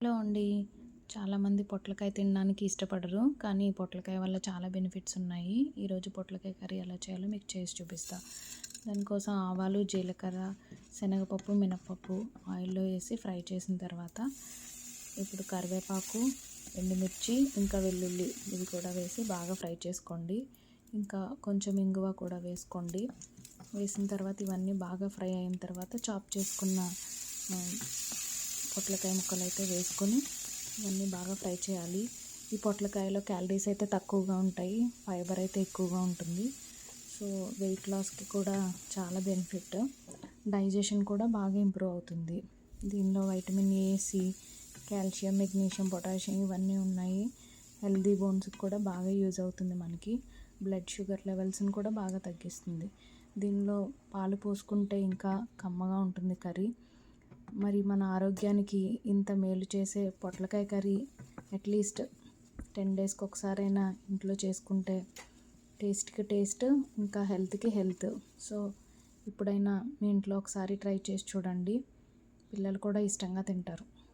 Hello అండి చాలామంది పొట్లకాయ తినడానికి ఇష్టపడరు. కానీ పొట్లకాయ వల్ల చాలా బెనిఫిట్స్ ఉన్నాయి. ఈరోజు పొట్లకాయ కర్రీ ఎలా చేయాలో మీకు చేసి చూపిస్తా. దానికోసం ఆవాలు జీలకర్ర శనగపప్పు మినప్పప్పు ఆయిల్లో వేసి ఫ్రై చేసిన తర్వాత ఇప్పుడు కరివేపాకు ఎండుమిర్చి ఇంకా వెల్లుల్లి ఇవి కూడా వేసి బాగా ఫ్రై చేసుకోండి. ఇంకా కొంచెం ఇంగువ కూడా వేసుకోండి. వేసిన తర్వాత ఇవన్నీ బాగా ఫ్రై అయిన తర్వాత చాప్ చేసుకున్న పొట్లకాయ ముక్కలు అయితే వేసుకొని ఇవన్నీ బాగా ఫ్రై చేయాలి. ఈ పొట్లకాయలో క్యాలరీస్ అయితే తక్కువగా ఉంటాయి. ఫైబర్ అయితే ఎక్కువగా ఉంటుంది. సో వెయిట్ లాస్కి కూడా చాలా బెనిఫిట్. డైజెషన్ కూడా బాగా ఇంప్రూవ్ అవుతుంది. దీనిలో vitamin A C calcium magnesium potassium ఇవన్నీ ఉన్నాయి. హెల్దీ బోన్స్కి కూడా బాగా యూజ్ అవుతుంది మనకి. బ్లడ్ షుగర్ లెవెల్స్ని కూడా బాగా తగ్గిస్తుంది. దీనిలో పాలు పోసుకుంటే ఇంకా కమ్మగా ఉంటుంది కర్రీ. మరి మన ఆరోగ్యానికి ఇంత మేలు చేసే పొట్లకాయ కర్రీ అట్లీస్ట్ టెన్ డేస్కి ఒకసారైనా ఇంట్లో చేసుకుంటే టేస్ట్కి టేస్ట్ ఇంకా హెల్త్కి హెల్త్. సో ఇప్పుడైనా మీ ఇంట్లో ఒకసారి ట్రై చేసి చూడండి. పిల్లలు కూడా ఇష్టంగా తింటారు.